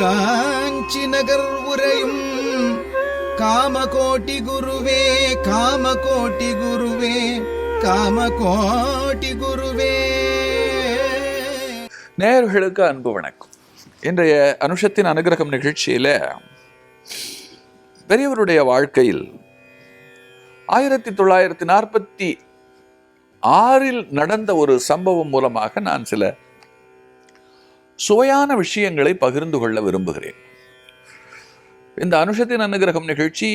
காஞ்சி நகர் உரையும் காமகோட்டி குருவே காமகோட்டி குருவே காமகோட்டி குருவே. நேயர்களுக்கு அன்பு வணக்கம். இன்றைய அனுஷத்தின் அனுகிரகம் நிகழ்ச்சியில் பெரியவருடைய வாழ்க்கையில் ஆயிரத்தி தொள்ளாயிரத்தி நாற்பத்தி ஆறில் நடந்த ஒரு சம்பவம் மூலமாக நான் சில சுவையான விஷயங்களை பகிர்ந்து கொள்ள விரும்புகிறேன். இந்த அனுஷத்தின் அனுகிரகம் நிகழ்ச்சி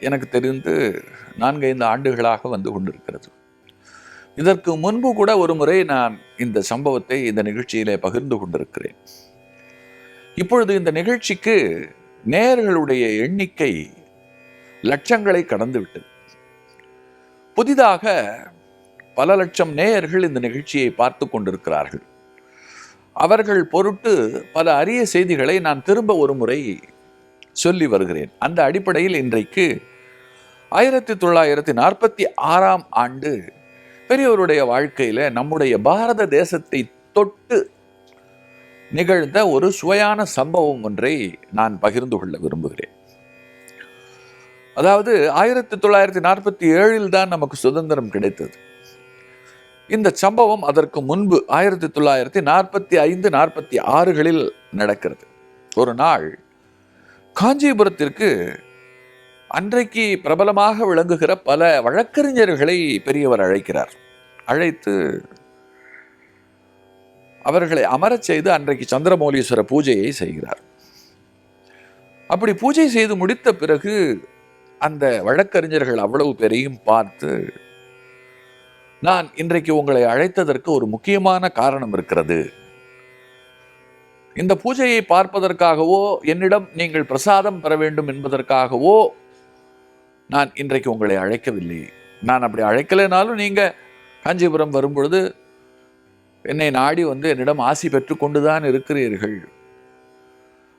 எனக்கு தெரிந்து நான்கைந்து ஆண்டுகளாக வந்து கொண்டிருக்கிறது. இதற்கு முன்பு கூட ஒரு முறை நான் இந்த சம்பவத்தை இந்த நிகழ்ச்சியிலே பகிர்ந்து கொண்டிருக்கிறேன். இப்பொழுது இந்த நிகழ்ச்சிக்கு நேயர்களுடைய எண்ணிக்கை லட்சங்களை கடந்துவிட்டது. புதிதாக பல லட்சம் நேயர்கள் இந்த நிகழ்ச்சியை பார்த்து கொண்டிருக்கிறார்கள். அவர்கள் பொருட்டு பல அரிய செய்திகளை நான் திரும்ப ஒரு முறை சொல்லி வருகிறேன். அந்த அடிப்படையில் இன்றைக்கு ஆயிரத்தி தொள்ளாயிரத்தி நாற்பத்தி ஆறாம் ஆண்டு பெரியவருடைய வாழ்க்கையில நம்முடைய பாரத தேசத்தை தொட்டு நிகழ்ந்த ஒரு சுவையான சம்பவம் ஒன்றை நான் பகிர்ந்து கொள்ள விரும்புகிறேன். அதாவது ஆயிரத்தி தொள்ளாயிரத்தி நாற்பத்தி ஏழில் தான் நமக்கு சுதந்திரம் கிடைத்தது. இந்த சம்பவம் அதற்கு முன்பு ஆயிரத்தி தொள்ளாயிரத்தி நாற்பத்தி ஐந்து நாற்பத்தி ஆறுகளில் நடக்கிறது. ஒரு நாள் காஞ்சிபுரத்திற்கு அன்றைக்கு பிரபலமாக விளங்குகிற பல வழக்கறிஞர்களை பெரியவர் அழைக்கிறார். அழைத்து அவர்களை அமரச் செய்து அன்றைக்கு சந்திரமௌலீஸ்வர பூஜையை செய்கிறார். அப்படி பூஜை செய்து முடித்த பிறகு அந்த வழக்கறிஞர்கள் அவ்வளவு பேரையும் பார்த்து நான் இன்றைக்கு உங்களை அழைத்ததற்கு ஒரு முக்கியமான காரணம் இருக்கிறது. இந்த பூஜையை பார்ப்பதற்காகவோ என்னிடம் நீங்கள் பிரசாதம் பெற வேண்டும் என்பதற்காகவோ நான் இன்றைக்கு உங்களை அழைக்கவில்லை. நான் அப்படி அழைக்கலைனாலும் நீங்கள் காஞ்சிபுரம் வரும்பொழுது என்னை நாடி வந்து என்னிடம் ஆசி பெற்றுக்கொண்டுதான் இருக்கிறீர்கள்.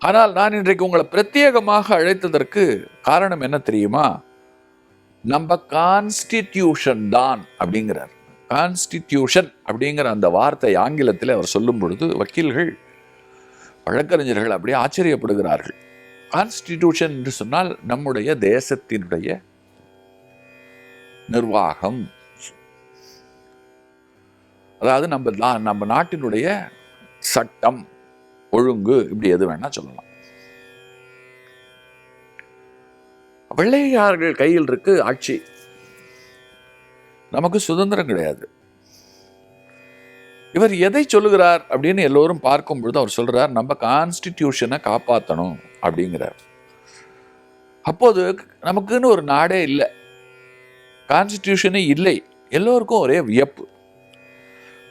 ஆனால் நான் இன்றைக்கு உங்களை பிரத்யேகமாக அழைத்ததற்கு காரணம் என்ன தெரியுமா? நம்ம கான்ஸ்டிடியூஷன் தான் அப்படிங்கிறார். கான்ஸ்டிடியூஷன் அப்படிங்கிற அந்த வார்த்தை ஆங்கிலத்தில் அவர் சொல்லும் பொழுது வக்கீல்கள் வழக்கறிஞர்கள் அப்படியே ஆச்சரியப்படுகிறார்கள். கான்ஸ்டிடியூஷன் என்று சொன்னால் நம்முடைய தேசத்தினுடைய நிர்வாகம். அதாவது நம்ம நம்ம நாட்டினுடைய சட்டம் ஒழுங்கு இப்படி எது வேணா சொல்லலாம். வெள்ளையார்கள் கையில் இருக்கு ஆட்சி. நமக்கு சுதந்திரம் கிடையாது. இவர் எதை சொல்லுகிறார் அப்படின்னு எல்லோரும் பார்க்கும் பொழுது அவர் சொல்றார் நம்ம கான்ஸ்டிடியூஷனை காப்பாற்றணும் அப்படிங்கிறார். அப்போது நமக்குன்னு ஒரு நாடே இல்லை. கான்ஸ்டிடியூஷனே இல்லை. எல்லோருக்கும் ஒரே வியப்பு.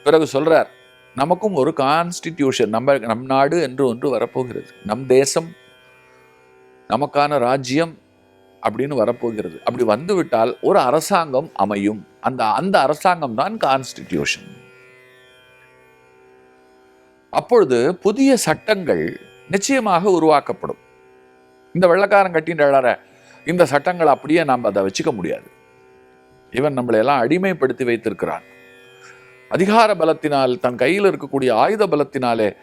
பிறகு சொல்றார் நமக்கும் ஒரு கான்ஸ்டிடியூஷன் நம்ம நம் நாடு என்று ஒன்று வரப்போகிறது. நம் தேசம் நமக்கான ராஜ்யம் அப்படின்னு வரப்போகிறது. அப்படி வந்துவிட்டால் ஒரு அரசாங்கம் அமையும். அந்த அந்த அரசாங்கம் தான் கான்ஸ்டிடியூஷன் அப்பொழுது புதிய சட்டங்கள் நிச்சயமாக உருவாக்கப்படும். இந்த வெள்ளக்காரன் கட்டின்ற இந்த சட்டங்கள் அப்படியே நாம் அதை வச்சுக்க முடியாது. இவன் நம்மளை எல்லாம் அடிமைப்படுத்தி வைத்திருக்கிறான். அதிகார பலத்தினால் தன் கையில் இருக்கக்கூடிய ஆயுத பலத்தினாலே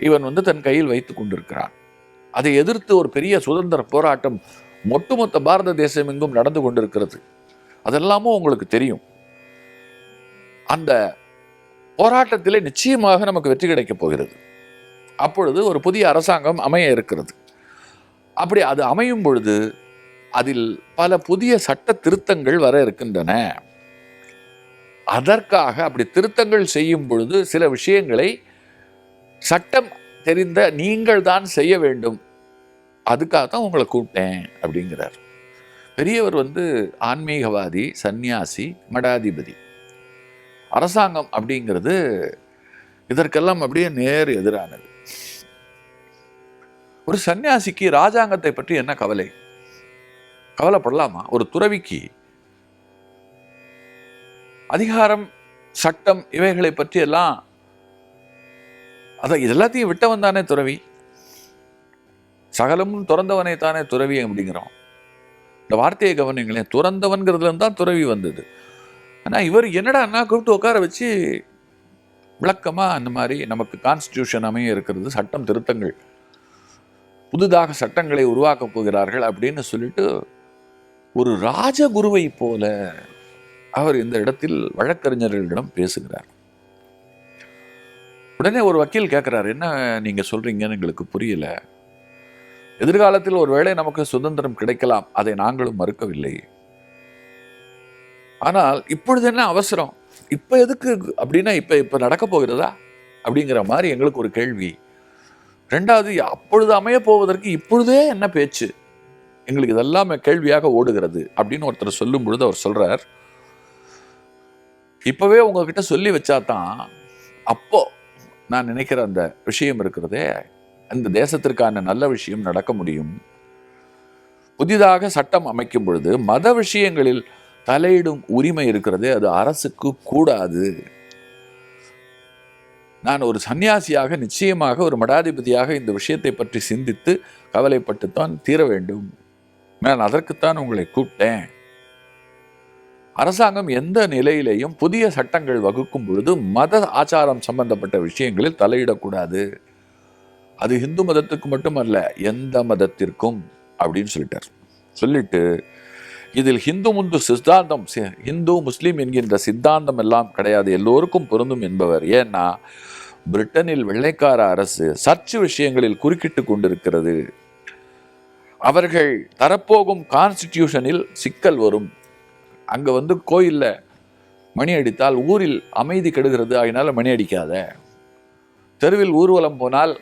இவன் வந்து தன் கையில் வைத்து கொண்டிருக்கிறான். அதை எதிர்த்து ஒரு பெரிய சுதந்திர போராட்டம் ஒட்டுமொத்த பாரத தேசம் எங்கும் நடந்து கொண்டிருக்கிறது. அதெல்லாமும் உங்களுக்கு தெரியும். அந்த போராட்டத்திலே நிச்சயமாக நமக்கு வெற்றி கிடைக்கப் போகிறது. அப்பொழுது ஒரு புதிய அரசாங்கம் அமைய இருக்கிறது. அப்படி அது அமையும் பொழுது அதில் பல புதிய சட்ட திருத்தங்கள் வர இருக்கின்றன. அதற்காக அப்படி திருத்தங்கள் செய்யும் பொழுது சில விஷயங்களை சட்டம் தெரிந்த நீங்கள் தான் செய்ய வேண்டும். அதுக்காக தான் உங்களை கூப்பிட்டேன் அப்படிங்கிறார். பெரியவர் வந்து ஆன்மீகவாதி சந்நியாசி மடாதிபதி. அரசாங்கம் அப்படிங்கிறது இதற்கெல்லாம் அப்படியே நேர் எதிரானது. ஒரு சன்னியாசிக்கு ராஜாங்கத்தை பற்றி என்ன கவலை? கவலைப்படலாமா? ஒரு துறவிக்கு அதிகாரம் சட்டம் இவைகளை பற்றி எல்லாம் அதான் இது எல்லாத்தையும் விட்டவன் தானே துறவி. சகலமும் துறந்தவனை தானே துறவி அப்படிங்கிறோம். இந்த வார்த்தையை கவனிங்களேன் துறந்தவன்கிறதுலேருந்து தான் துறவி வந்தது. ஆனால் இவர் என்னடா அண்ணா கூப்பிட்டு உட்கார வச்சு விளக்கமாக அந்த மாதிரி நமக்கு கான்ஸ்டியூஷன் அமைய இருக்கிறது சட்டம் திருத்தங்கள் புதிதாக சட்டங்களை உருவாக்கப் போகிறார்கள் அப்படின்னு சொல்லிட்டு ஒரு ராஜகுருவை போல அவர் இந்த இடத்தில் வழக்கறிஞர்களிடம் பேசுகிறார். உடனே ஒரு வக்கீல் கேட்குறாரு என்ன நீங்கள் சொல்கிறீங்கன்னு எங்களுக்கு புரியல. எதிர்காலத்தில் ஒருவேளை நமக்கு சுதந்திரம் கிடைக்கலாம். அதை நாங்களும் மறுக்கவில்லை. ஆனால் இப்பொழுது என்ன அவசரம்? இப்போ எதுக்கு அப்படின்னா இப்போ இப்போ நடக்க போகிறதா? அப்படிங்கிற மாதிரி எங்களுக்கு ஒரு கேள்வி. ரெண்டாவது அப்பொழுது அமைய போவதற்கு இப்பொழுதே என்ன பேச்சு? எங்களுக்கு இதெல்லாம் கேள்வியாக ஓடுகிறது. அப்படின்னு ஒருத்தர் சொல்லும் பொழுது அவர் சொல்கிறார் இப்போவே உங்ககிட்ட சொல்லி வச்சா தான் அப்போ நான் நினைக்கிற அந்த விஷயம் இருக்கிறதே அந்த தேசத்திற்கான நல்ல விஷயம் நடக்க முடியும். புதிதாக சட்டம் அமைக்கும் பொழுது மத விஷயங்களில் தலையிடும் உரிமை இருக்கிறதே அது அரசுக்கு கூடாது. நான் ஒரு சன்னியாசியாக நிச்சயமாக ஒரு மடாதிபதியாக இந்த விஷயத்தை பற்றி சிந்தித்து கவலைப்பட்டுத்தான் தீர வேண்டும். நான் அதற்குத்தான் உங்களை கூப்பிட்டேன். அரசாங்கம் எந்த நிலையிலேயும் புதிய சட்டங்கள் வகுக்கும் பொழுது மத ஆச்சாரம் சம்பந்தப்பட்ட விஷயங்களில் தலையிடக்கூடாது. அது ஹிந்து மதத்துக்கு மட்டுமல்ல எந்த மதத்திற்கும் அப்படின்னு சொல்லிட்டார். சொல்லிட்டு இதில் ஹிந்து முந்து சித்தாந்தம் ஹிந்து முஸ்லீம் என்கின்ற சித்தாந்தம் எல்லாம் கிடையாது எல்லோருக்கும் பொருந்தும் என்பவர். ஏன்னா பிரிட்டனில் வெள்ளைக்கார அரசு சர்ச்சு விஷயங்களில் குறுக்கிட்டு கொண்டிருக்கிறது. அவர்கள் தரப்போகும் கான்ஸ்டிடியூஷனில் சிக்கல் வரும். அங்கே வந்து கோயிலில் மணி அடித்தால் ஊரில் அமைதி கெடுகிறது அதனால் மணி அடிக்காத. தெருவில் ஊர்வலம் போனால்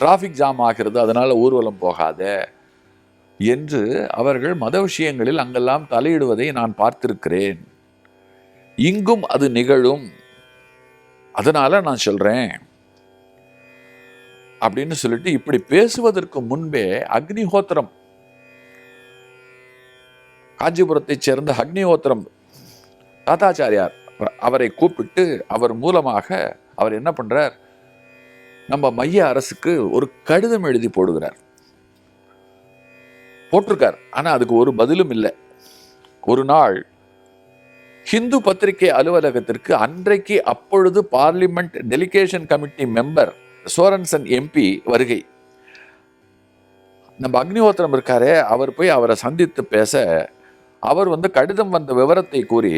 டிராஃபிக் ஜாம் ஆகிறது அதனால ஊர்வலம் போகாத என்று அவர்கள் மத விஷயங்களில் அங்கெல்லாம் தலையிடுவதை நான் பார்த்திருக்கிறேன். இங்கும் அது நிகழும். அதனால நான் சொல்றேன். அப்படின்னு சொல்லிட்டு இப்படி பேசுவதற்கு முன்பே அக்னிஹோத்திரம். காஞ்சிபுரத்தைச் சேர்ந்த அக்னிஹோத்திரம் தாத்தாச்சாரியார் அவரை கூப்பிட்டு அவர் மூலமாக அவர் என்ன பண்றார்? நம்ம மைய அரசுக்கு ஒரு கடிதம் எழுதி போடுகிறார். போட்டிருக்கார். ஆனால் அதுக்கு ஒரு பதிலும் இல்லை. ஒரு நாள் ஹிந்து பத்திரிகை அலுவலகத்திற்கு அன்றைக்கு அப்பொழுது parliament delegation committee member Sorensen MP வருகை. நம்ம அக்னிஹோத்திரம் இருக்காரே அவர் போய் அவரை சந்தித்து பேச அவர் வந்து கடிதம் வந்த விவரத்தை கூறி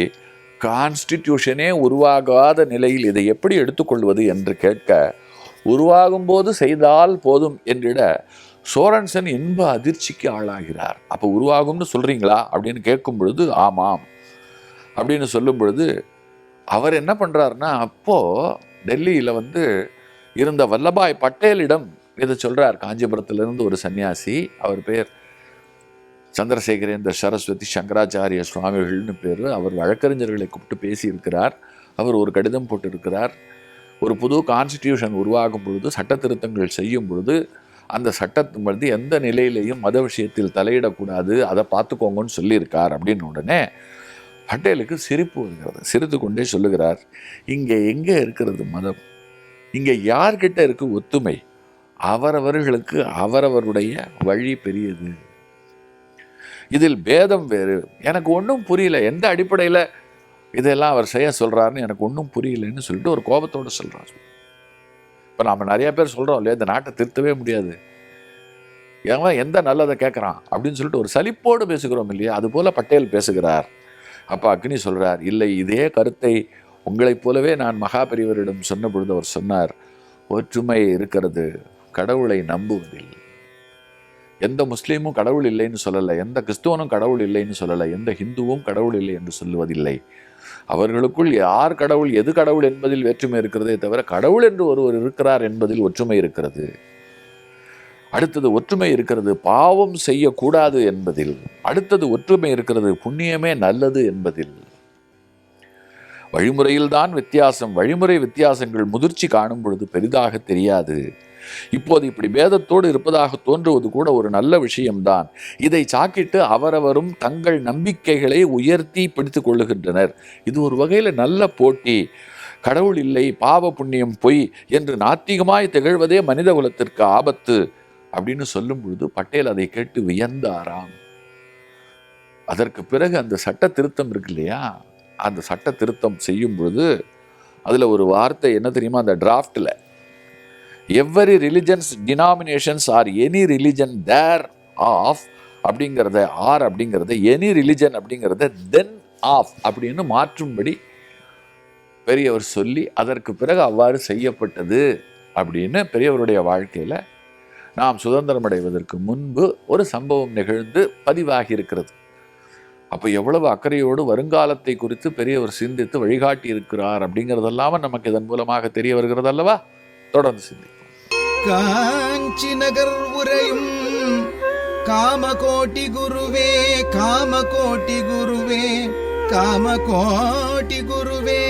கான்ஸ்டிடியூஷனே உருவாகாத நிலையில் இதை எப்படி எடுத்துக்கொள்வது? என்று கேட்க உருவாகும் போது செய்தால் போதும் என்றிட சோரன்சன் இன்ப அதிர்ச்சிக்கு ஆளாகிறார். அப்போ உருவாகும்னு சொல்றீங்களா? அப்படின்னு கேட்கும் பொழுது ஆமாம். அப்படின்னு சொல்லும் பொழுது அவர் என்ன பண்றாருன்னா அப்போ டெல்லியில வந்து இருந்த வல்லபாய் பட்டேலிடம் இதை சொல்கிறார் காஞ்சிபுரத்திலிருந்து ஒரு சன்னியாசி அவர் பேர் சந்திரசேகரேந்திர சரஸ்வதி சங்கராச்சாரிய சுவாமிகள்னு பேர் அவர் வழக்கறிஞர்களை கூப்பிட்டு பேசியிருக்கிறார். அவர் ஒரு கடிதம் போட்டிருக்கிறார். ஒரு புது கான்ஸ்டியூஷன் உருவாகும் பொழுது சட்ட திருத்தங்கள் செய்யும் பொழுது அந்த சட்டத்தின் வந்து எந்த நிலையிலையும் மத விஷயத்தில் தலையிடக்கூடாது அதை பார்த்துக்கோங்கன்னு சொல்லியிருக்கார் அப்படின்னு உடனே பட்டேலுக்கு சிரிப்பு வருகிறது. சிரித்து கொண்டே சொல்லுகிறார் இங்கே எங்கே இருக்கிறது மதம்? இங்கே யார்கிட்ட இருக்கு ஒத்துமை? அவரவர்களுக்கு அவரவருடைய வழி பெரியது. இதில் பேதம் வேறு. எனக்கு ஒன்றும் புரியல. எந்த அடிப்படையில் இதெல்லாம் அவர் செய்ய சொல்கிறாருன்னு எனக்கு ஒன்றும் புரியலன்னு சொல்லிட்டு ஒரு கோபத்தோடு சொல்கிறார் இப்போ நாம் நிறைய பேர் சொல்கிறோம் இல்லையா இந்த நாட்டை திருத்தவே முடியாது. எவன் எந்த நல்லதை கேட்குறான் அப்படின்னு சொல்லிட்டு ஒரு சலிப்போடு பேசுகிறோம் இல்லையா அது போல பட்டேல் பேசுகிறார். அப்போ அக்னி சொல்கிறார் இல்லை இதே கருத்தை உங்களைப் போலவே நான் மகாபெரிவரிடம் சொன்ன பொழுது அவர் சொன்னார் ஒற்றுமை இருக்கிறது கடவுளை நம்புவதில் எந்த முஸ்லீமும் கடவுள் இல்லைன்னு சொல்லலை எந்த கிறிஸ்துவனும் கடவுள் இல்லைன்னு சொல்லலை எந்த ஹிந்துவும் கடவுள் இல்லை என்று சொல்லுவதில்லை. அவர்களுக்குள் யார் கடவுள் எது கடவுள் என்பதில் வேற்றுமை இருக்கிறதே தவிர கடவுள் என்று ஒருவர் இருக்கிறார் என்பதில் ஒற்றுமை இருக்கிறது. அடுத்தது ஒற்றுமை இருக்கிறது பாவம் செய்யக்கூடாது என்பதில். அடுத்தது ஒற்றுமை இருக்கிறது புண்ணியமே நல்லது என்பதில். வழிமுறையில்தான் வித்தியாசம். வழிமுறை வித்தியாசங்கள் முதிர்ச்சி காணும் பொழுது பெரிதாக தெரியாது. இப்போது இப்படி பேதத்தோடு இருப்பதாக தோன்றுவது கூட ஒரு நல்ல விஷயம்தான். இதை சாக்கிட்டு அவரவரும் தங்கள் நம்பிக்கைகளை உயர்த்தி பிடித்துக் கொள்ளுகின்றனர். இது ஒரு வகையில் நல்ல போட்டி. கடவுள் இல்லை பாவ புண்ணியம் பொய் என்று நாத்திகமாய் திகழ்வதே மனித குலத்திற்கு ஆபத்து அப்படின்னு சொல்லும் பொழுது பட்டேல் அதை கேட்டு வியந்தாராம். அதற்கு பிறகு அந்த சட்ட திருத்தம் இருக்கு இல்லையா? அந்த சட்ட திருத்தம் செய்யும் பொழுது அதில் ஒரு வார்த்தை என்ன தெரியுமா? அந்த டிராஃப்டில் every religions denominations are any religion thereof அப்படிங்கிறத ஆர் அப்படிங்கிறத எனி ரிலிஜன் அப்படிங்கிறத தென் ஆஃப் அப்படின்னு மாற்றும்படி பெரியவர் சொல்லி அதற்கு பிறகு அவ்வாறு செய்யப்பட்டது அப்படின்னு பெரியவருடைய வாழ்க்கையில் நாம் சுதந்திரம் அடைவதற்கு முன்பு ஒரு சம்பவம் நிகழ்ந்து பதிவாகி இருக்கிறது. அப்போ எவ்வளவு அக்கறையோடு வருங்காலத்தை குறித்து பெரியவர் சிந்தித்து வழிகாட்டி இருக்கிறார் அப்படிங்கிறதெல்லாம் நமக்கு இதன் மூலமாக தெரிய வருகிறது அல்லவா? தொடர்ந்து சிந்திப்போம். காஞ்சி நகர் உரையும் காமகோட்டி குருவே காமகோட்டி குருவே காமகோட்டி குருவே.